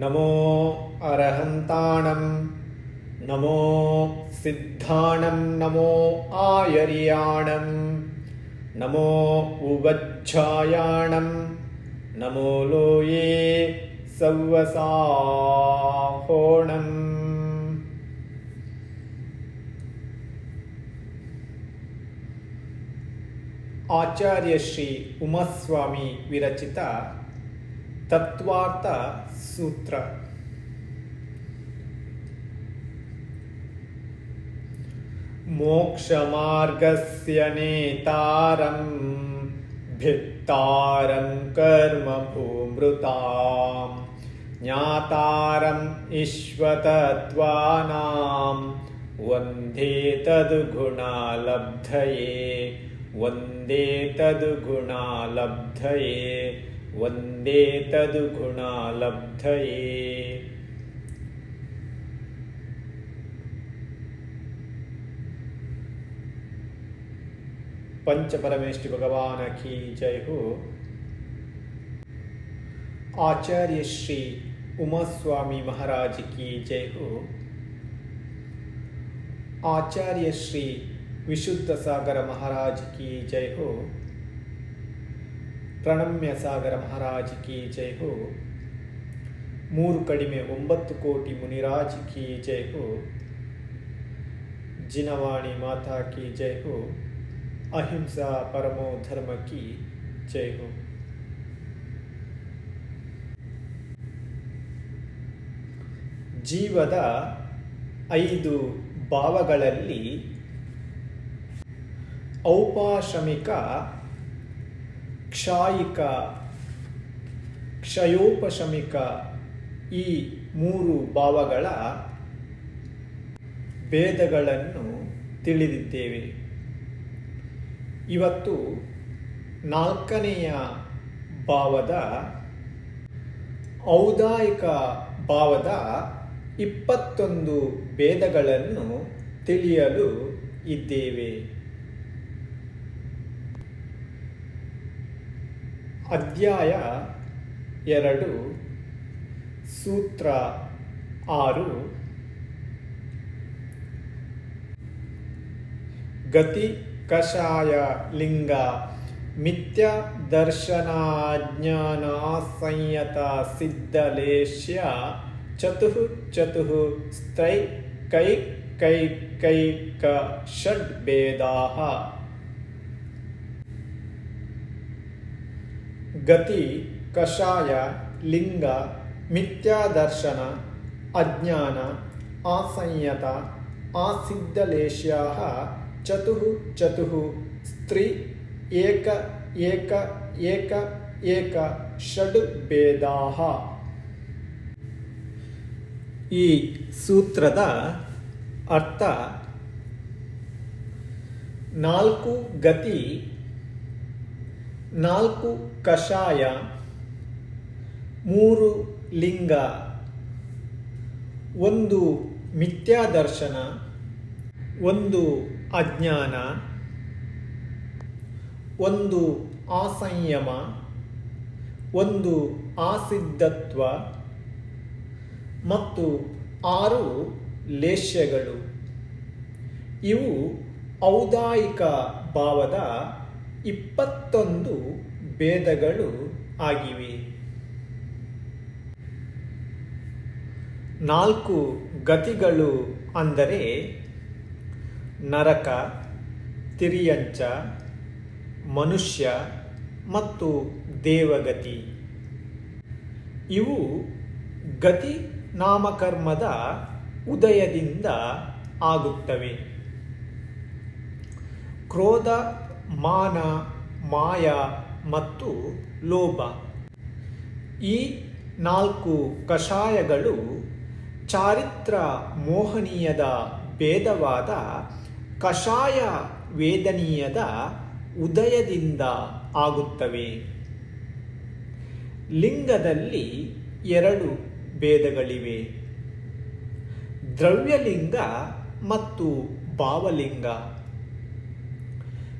नमो अरहन्ताणं नमो सिद्धाणं नमो आयर्याणं नमो उवच्छायाणं नमो लोये सव्वसाहोणम् ಆಚಾರ್ಯ ಶ್ರೀ ಉಮಸ್ವಾಮಿ ವಿರಚಿತ ತತ್ವಾರ್ಥ ಸೂತ್ರ मोक्षमार्गस्य नेतारं भित्तारं कर्मभूमृतां ज्ञातारम् ईश्वतत्त्वानां वन्दे तद्गुणालब्धये वन्दे तद्गुणालब्धये वंदे तद्गुणालब्धये। पंच परमेष्टि भगवान की जय हो आचार्य श्री उमा स्वामी महाराज की जय। हो आचार्य श्री विशुद्ध सागर महाराज की जय। हो ಪ್ರಣಮ್ಯ ಸಾಗರ ಮಹಾರಾಜ್ ಕೀ ಜೈ ಹೋ. ಮೂರು ಕಡಿಮೆ ಒಂಬತ್ತು ಕೋಟಿ ಮುನಿರಾಜ ಕೀ ಜೈ ಹೋ. ಜಿನವಾಣಿ ಮಾತಾ ಕಿ ಜೈ ಹೋ. ಅಹಿಂಸಾ ಪರಮೋ ಧರ್ಮ ಕಿ ಜೈ ಹೋ. ಜೀವದ ಐದು ಭಾವಗಳಲ್ಲಿ ಔಪಾಶಮಿಕ ಕ್ಷಾಯಿಕ, ಕ್ಷಯೋಪಶಮಿಕ ಈ ಮೂರು ಭಾವಗಳ ಭೇದಗಳನ್ನು ತಿಳಿದಿದ್ದೇವೆ. ಇವತ್ತು ನಾಲ್ಕನೆಯ ಭಾವದ, ಔದಾಯಿಕ ಭಾವದ ಇಪ್ಪತ್ತೊಂದು ಭೇದಗಳನ್ನು ತಿಳಿಯಲು ಇದ್ದೇವೆ. ಅಧ್ಯಾಯ ಎರಡು, ಸೂತ್ರ ಆರು. ಗತಿ ಕಷಾಯ ಲಿಂಗ ಮಿಥ್ಯ ದರ್ಶನಾಜ್ಞಾನ ಸಂಯತ ಸಿದ್ಧಲೇಶ್ಯ ಚತು ಚತು ಸ್ತ್ರೈ ಕೈ ಕೈ ಕೈ ಕ ಷಡ್ ಭೇದಾ ಗತಿ, ಕಷಾಯ, ಲಿಂಗ, ಮಿಥ್ಯಾದರ್ಶನ, ಅಜ್ಞಾನ, ಆಸಂಯತ ಆಸಿದ್ಧಲೇಶ್ಯಾ ಚತು ಚತು, ಸ್ತ್ರೀ, ಏಕ ಏಕ ಏಕ ಏಕ, ಷಡ್ ಭೇದಾ ಈ ಸೂತ್ರದ ಅರ್ಥ ನಾಲ್ಕು ಗತಿ ನಾಲ್ಕು ಕಷಾಯ, ಮೂರು ಲಿಂಗ, ಒಂದು ಮಿಥ್ಯಾದರ್ಶನ, ಒಂದು ಅಜ್ಞಾನ, ಒಂದು ಆಸಂಯಮ, ಒಂದು ಆಸಿದ್ಧತ್ವ ಮತ್ತು ಆರು ಲೇಷ್ಯಗಳು. ಇವು ಔದಾಯಿಕ ಭಾವದ ಇಪ್ಪತ್ತೊಂದು ಭೇದಗಳು ಆಗಿವೆ. ನಾಲ್ಕು ಗತಿಗಳು ಅಂದರೆ ನರಕ, ತಿರಿಯಂಚ, ಮನುಷ್ಯ ಮತ್ತು ದೇವಗತಿ. ಇವು ಗತಿ ನಾಮಕರ್ಮದ ಉದಯದಿಂದ ಆಗುತ್ತವೆ. ಕ್ರೋಧ ಮಾನ, ಮಾಯ ಮತ್ತು ಲೋಭ. ಈ ನಾಲ್ಕು ಕಷಾಯಗಳು ಚಾರಿತ್ರ ಮೋಹನೀಯದ ಭೇದವಾದ ಕಷಾಯ ವೇದನೀಯದ ಉದಯದಿಂದ ಆಗುತ್ತವೆ. ಲಿಂಗದಲ್ಲಿ ಎರಡು ಭೇದಗಳಿವೆ. ದ್ರವ್ಯಲಿಂಗ ಮತ್ತು ಭಾವಲಿಂಗ.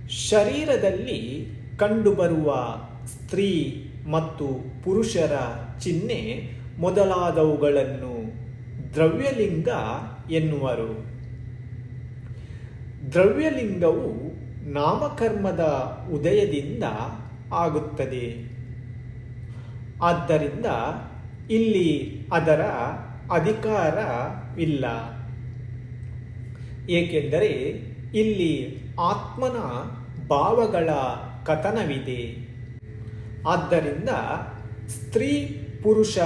ಶರೀರದಲ್ಲಿ ಕಂಡುಬರುವ ಸ್ತ್ರೀ ಮತ್ತು ಪುರುಷರ ಚಿಹ್ನೆ ಮೊದಲಾದವುಗಳನ್ನು ದ್ರವ್ಯಲಿಂಗ ಎನ್ನುವರು. ದ್ರವ್ಯಲಿಂಗವು ನಾಮಕರ್ಮದ ಉದಯದಿಂದ ಆಗುತ್ತದೆ. ಆದ್ದರಿಂದ ಇಲ್ಲಿ ಅದರ ಅಧಿಕಾರವಿಲ್ಲ ಏಕೆಂದರೆ ಇಲ್ಲಿ ಆತ್ಮನ ಭಾವಗಳ ಕಥನವಿದೆ. ಆದ್ದರಿಂದ ಸ್ತ್ರೀ, ಪುರುಷ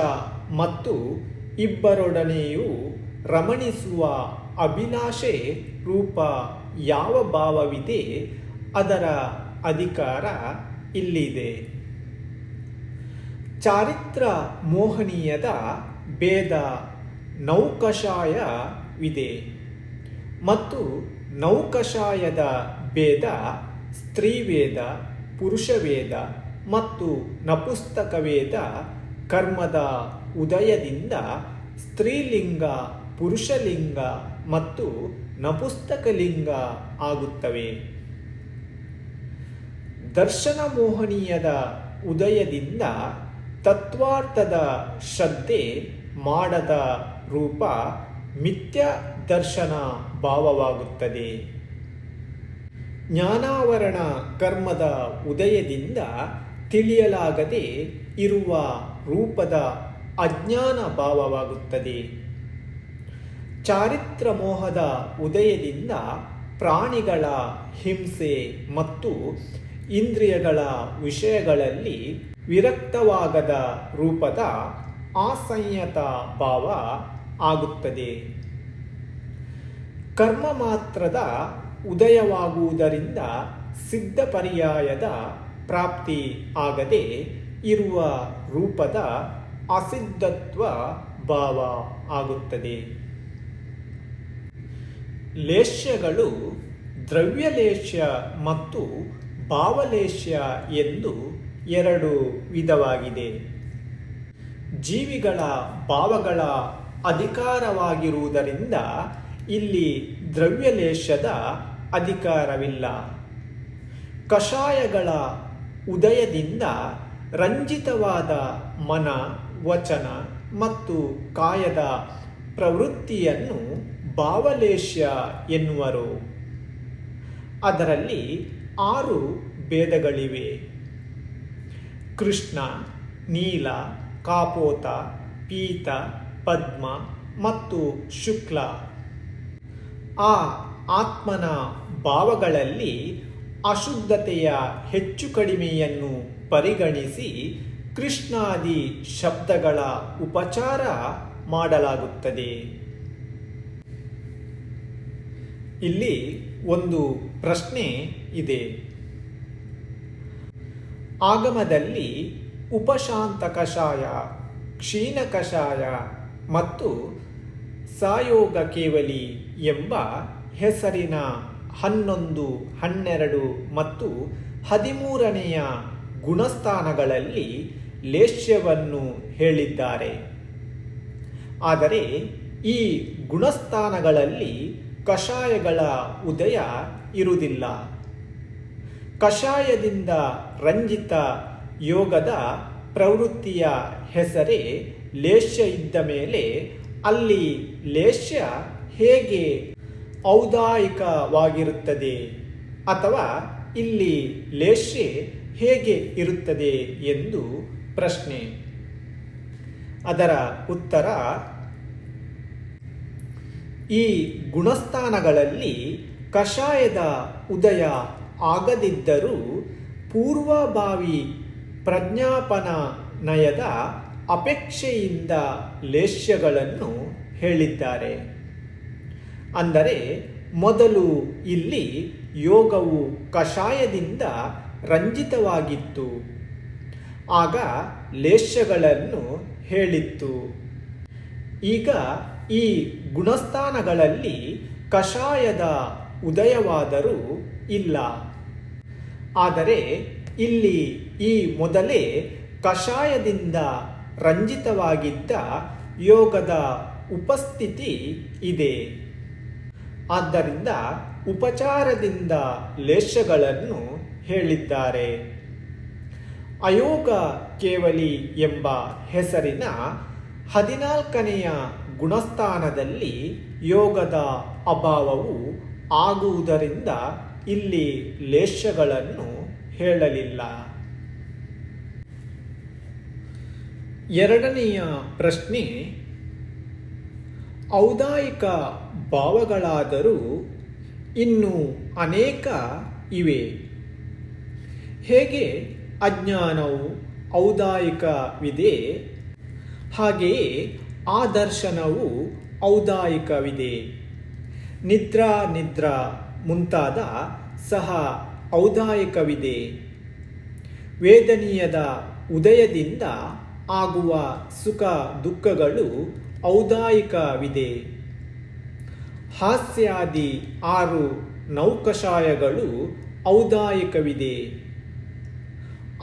ಮತ್ತು ಇಬ್ಬರೊಡನೆಯೂ ರಮಣಿಸುವ ಅಭಿಲಾಷೆ ರೂಪ ಯಾವ ಭಾವವಿದೆ ಅದರ ಅಧಿಕಾರ ಇಲ್ಲಿದೆ. ಚಾರಿತ್ರ ಮೋಹನೀಯದ ಭೇದ ನೌಕಷಾಯವಿದೆ ಮತ್ತು ನೌಕಷಾಯದ ಭೇದ ಸ್ತ್ರೀವೇದ, ಪುರುಷವೇದ ಮತ್ತು ನಪುಸ್ತಕವೇದ ಕರ್ಮದ ಉದಯದಿಂದ ಸ್ತ್ರೀಲಿಂಗ, ಪುರುಷಲಿಂಗ ಮತ್ತು ನಪುಸ್ತಕಲಿಂಗ ಆಗುತ್ತವೆ. ದರ್ಶನ ಮೋಹನೀಯದ ಉದಯದಿಂದ ತತ್ವಾರ್ಥದ ಶ್ರದ್ಧೆ ಮಾಡದ ರೂಪ ಮಿಥ್ಯ ದರ್ಶನ ಭಾವವಾಗುತ್ತದೆ. ಜ್ಞಾನಾವರಣ ಕರ್ಮದ ಉದಯದಿಂದ ತಿಳಿಯಲಾಗದೆ ಇರುವ ರೂಪದ ಅಜ್ಞಾನ ಭಾವವಾಗುತ್ತದೆ. ಚಾರಿತ್ರ ಮೋಹದ ಉದಯದಿಂದ ಪ್ರಾಣಿಗಳ ಹಿಂಸೆ ಮತ್ತು ಇಂದ್ರಿಯಗಳ ವಿಷಯಗಳಲ್ಲಿ ವಿರಕ್ತವಾಗದ ರೂಪದ ಅಸಂಯತ ಭಾವ ಆಗುತ್ತದೆ. ಕರ್ಮ ಮಾತ್ರದ ಉದಯವಾಗುವುದರಿಂದ ಸಿದ್ಧ ಪರ್ಯಾಯದ ಪ್ರಾಪ್ತಿ ಆಗದೆ ಇರುವ ರೂಪದ ಅಸಿದ್ಧತ್ವ ಭಾವ ಆಗುತ್ತದೆ. ಲೇಷ್ಯಗಳು ದ್ರವ್ಯಲೇಷ್ಯ ಮತ್ತು ಭಾವಲೇಷ್ಯ ಎಂದು ಎರಡು ವಿಧವಾಗಿದೆ. ಜೀವಿಗಳ ಭಾವಗಳ ಅಧಿಕಾರವಾಗಿರುವುದರಿಂದ ಇಲ್ಲಿ ದ್ರವ್ಯಲೇಶದ ಅಧಿಕಾರವಿಲ್ಲ. ಕಷಾಯಗಳ ಉದಯದಿಂದ ರಂಜಿತವಾದ ಮನ, ವಚನ ಮತ್ತು ಕಾಯದ ಪ್ರವೃತ್ತಿಯನ್ನು ಭಾವಲೇಶ್ಯ ಎನ್ನುವರು. ಅದರಲ್ಲಿ ಆರು ಭೇದಗಳಿವೆ. ಕೃಷ್ಣ, ನೀಲ, ಕಾಪೋತ, ಪೀತ, ಪದ್ಮ ಮತ್ತು ಶುಕ್ಲ. ಆ ಆತ್ಮನ ಭಾವಗಳಲ್ಲಿ ಅಶುದ್ಧತೆಯ ಹೆಚ್ಚು ಕಡಿಮೆಯನ್ನು ಪರಿಗಣಿಸಿ ಕೃಷ್ಣಾದಿ ಶಬ್ದಗಳ ಉಪಚಾರ ಮಾಡಲಾಗುತ್ತದೆ. ಇಲ್ಲಿ ಒಂದು ಪ್ರಶ್ನೆ ಇದೆ. ಆಗಮದಲ್ಲಿ ಉಪಶಾಂತ ಕಷಾಯ ಕ್ಷೀಣ ಕಷಾಯ ಮತ್ತು ಸಾಯೋಗ ಕೇವಲಿ ಎಂಬ ಹೆಸರಿನ ಹನ್ನೊಂದು, ಹನ್ನೆರಡು ಮತ್ತು ಹದಿಮೂರನೆಯ ಗುಣಸ್ಥಾನಗಳಲ್ಲಿ ಲೇಷ್ಯವನ್ನು ಹೇಳಿದ್ದಾರೆ. ಆದರೆ ಈ ಗುಣಸ್ಥಾನಗಳಲ್ಲಿ ಕಷಾಯಗಳ ಉದಯ ಇರುವುದಿಲ್ಲ. ಕಷಾಯದಿಂದ ರಂಜಿತ ಯೋಗದ ಪ್ರವೃತ್ತಿಯ ಹೆಸರೇ ಲೇಷ್ಯ ಇದ್ದ ಮೇಲೆ ಅಲ್ಲಿ ಲೇಷ್ಯ ಹೇಗೆ ಔದಾಯಿಕವಾಗಿರುತ್ತದೆ ಅಥವಾ ಇಲ್ಲಿ ಲೇಷೆ ಹೇಗೆ ಇರುತ್ತದೆ ಎಂದು ಪ್ರಶ್ನೆ. ಅದರ ಉತ್ತರ, ಈ ಗುಣಸ್ಥಾನಗಳಲ್ಲಿ ಕಷಾಯದ ಉದಯ ಆಗದಿದ್ದರೂ ಪೂರ್ವಭಾವಿ ಪ್ರಜ್ಞಾಪನ ನಯದ ಅಪೇಕ್ಷೆಯಿಂದ ಲೇಷ್ಯಗಳನ್ನು ಹೇಳಿದ್ದಾರೆ. ಅಂದರೆ ಮೊದಲು ಇಲ್ಲಿ ಯೋಗವು ಕಷಾಯದಿಂದ ರಂಜಿತವಾಗಿತ್ತು. ಆಗ ಲೇಷ್ಯಗಳನ್ನು ಹೇಳಿತ್ತು. ಈಗ ಈ ಗುಣಸ್ಥಾನಗಳಲ್ಲಿ ಕಷಾಯದ ಉದಯವಾದರೂ ಇಲ್ಲ. ಆದರೆ ಇಲ್ಲಿ ಈ ಮೊದಲೇ ಕಷಾಯದಿಂದ ರಂಜಿತವಾಗಿದ್ದ ಯೋಗದ ಉಪಸ್ಥಿತಿ ಇದೆ. ಆದ್ದರಿಂದ ಉಪಚಾರದಿಂದ ಲೇಷಗಳನ್ನು ಹೇಳಿದ್ದಾರೆ. ಅಯೋಗ ಕೇವಲಿ ಎಂಬ ಹೆಸರಿನ ಹದಿನಾಲ್ಕನೆಯ ಗುಣಸ್ಥಾನದಲ್ಲಿ ಯೋಗದ ಅಭಾವವು ಆಗುವುದರಿಂದ ಇಲ್ಲಿ ಲೇಷಗಳನ್ನು ಹೇಳಲಿಲ್ಲ. ಎರಡನೆಯ ಪ್ರಶ್ನೆ, ಔದಾಯಿಕ ಭಾವಗಳಾದರೂ ಇನ್ನು ಅನೇಕ ಇವೆ. ಹೇಗೆ? ಅಜ್ಞಾನವು ಔದಾಯಿಕವಿದೆ. ಹಾಗೆಯೇ ಆ ದರ್ಶನವು ಔದಾಯಿಕವಿದೆ. ನಿದ್ರಾ ನಿದ್ರಾ ಮುಂತಾದ ಸಹ ಔದಾಯಿಕವಿದೆ. ವೇದನೀಯದ ಉದಯದಿಂದ ಆಗುವ ಸುಖ ದುಃಖಗಳು ಔದಾಯಿಕವಿದೆ. ಹಾಸ್ಯಾದಿ ಆರು ನೌಕಷಾಯಗಳು ಔದಾಯಕವಿದೆ.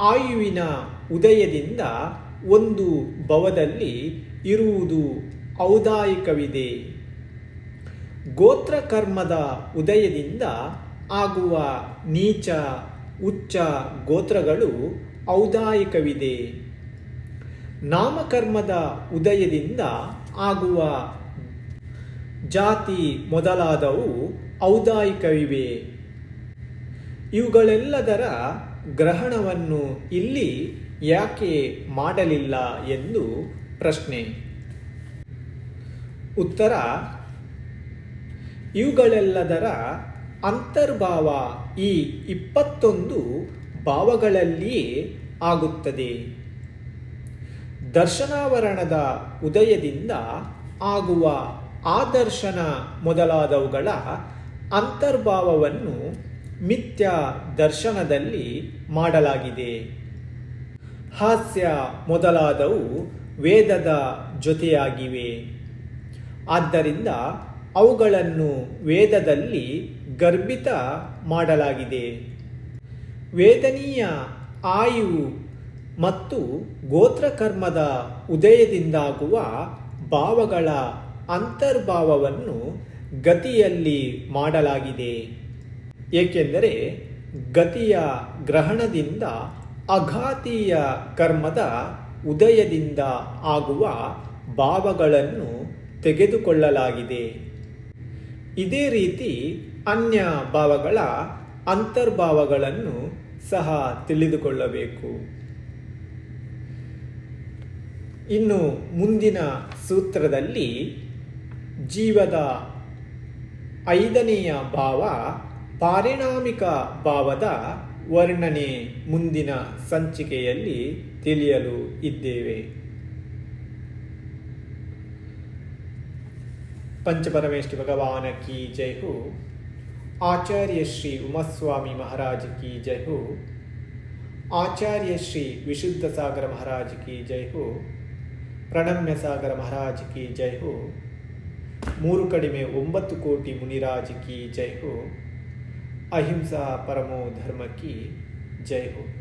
ಆಯುವಿನ ಉದಯದಿಂದ ಒಂದು ಭವದಲ್ಲಿ ಇರುವುದು ಔದಾಯಿಕವಿದೆ. ಗೋತ್ರಕರ್ಮದ ಉದಯದಿಂದ ಆಗುವ ನೀಚ, ಉಚ್ಚ ಗೋತ್ರಗಳು ಔದಾಯಿಕವಿದೆ. ನಾಮಕರ್ಮದ ಉದಯದಿಂದ ಆಗುವ ಜಾತಿ ಮೊದಲಾದವು ಔದಾಯಿಕವಿವೆ. ಇವುಗಳೆಲ್ಲದರ ಗ್ರಹಣವನ್ನು ಇಲ್ಲಿ ಯಾಕೆ ಮಾಡಲಿಲ್ಲ ಎಂದು ಪ್ರಶ್ನೆ. ಉತ್ತರ, ಇವುಗಳೆಲ್ಲದರ ಅಂತರ್ಭಾವ ಈ ಇಪ್ಪತ್ತೊಂದು ಭಾವಗಳಲ್ಲಿಯೇ ಆಗುತ್ತದೆ. ದರ್ಶನಾವರಣದ ಉದಯದಿಂದ ಆಗುವ ಆದರ್ಶನ ಮೊದಲಾದವುಗಳ ಅಂತರ್ಭಾವವನ್ನು ಮಿಥ್ಯ ದರ್ಶನದಲ್ಲಿ ಮಾಡಲಾಗಿದೆ. ಹಾಸ್ಯ ಮೊದಲಾದವು ವೇದದ ಜೊತೆಯಾಗಿವೆ. ಆದ್ದರಿಂದ ಅವುಗಳನ್ನು ವೇದದಲ್ಲಿ ಗರ್ಭಿತ ಮಾಡಲಾಗಿದೆ. ವೇದನೀಯ ಆಯು ಮತ್ತು ಗೋತ್ರಕರ್ಮದ ಉದಯದಿಂದಾಗುವ ಭಾವಗಳ ಅಂತರ್ಭಾವವನ್ನು ಗತಿಯಲ್ಲಿ ಮಾಡಲಾಗಿದೆ. ಏಕೆಂದರೆ ಗತಿಯ ಗ್ರಹಣದಿಂದ ಅಘಾತೀಯ ಕರ್ಮದ ಉದಯದಿಂದ ಆಗುವ ಭಾವಗಳನ್ನು ತೆಗೆದುಕೊಳ್ಳಲಾಗಿದೆ. ಇದೇ ರೀತಿ ಅನ್ಯ ಭಾವಗಳ ಅಂತರ್ಭಾವಗಳನ್ನು ಸಹ ತಿಳಿದುಕೊಳ್ಳಬೇಕು. ಇನ್ನು ಮುಂದಿನ ಸೂತ್ರದಲ್ಲಿ ಜೀವದ ಐದನೆಯ ಭಾವ ಪಾರಿಣಾಮಿಕ ಭಾವದ ವರ್ಣನೆ ಮುಂದಿನ ಸಂಚಿಕೆಯಲ್ಲಿ ತಿಳಿಯಲು ಇದ್ದೇವೆ. ಪಂಚಪರಮೇಶ್ವರಿ ಭಗವಾನ ಕಿ ಜಯ ಹೋ. ಆಚಾರ್ಯ ಶ್ರೀ ಉಮಸ್ವಾಮಿ ಮಹಾರಾಜ ಕಿ ಜಯ ಹೋ. ಆಚಾರ್ಯ ಶ್ರೀ ವಿಶುದ್ಧ ಸಾಗರ ಮಹಾರಾಜ್ ಕಿ ಜಯ ಹೋ. ಪ್ರಣಮ್ಯ ಸಾಗರ ಮಹಾರಾಜ್ ಕಿ ಜಯ ಹೋ. ಮೂರು ಕಡಿಮೆ ಒಂಬತ್ತು ಕೋಟಿ ಮುನಿರಾಜ್ ಕಿ ಜೈ ಹೋ. ಅಹಿಂಸಾ ಪರಮೋ ಧರ್ಮ ಕಿ ಜೈ ಹೋ.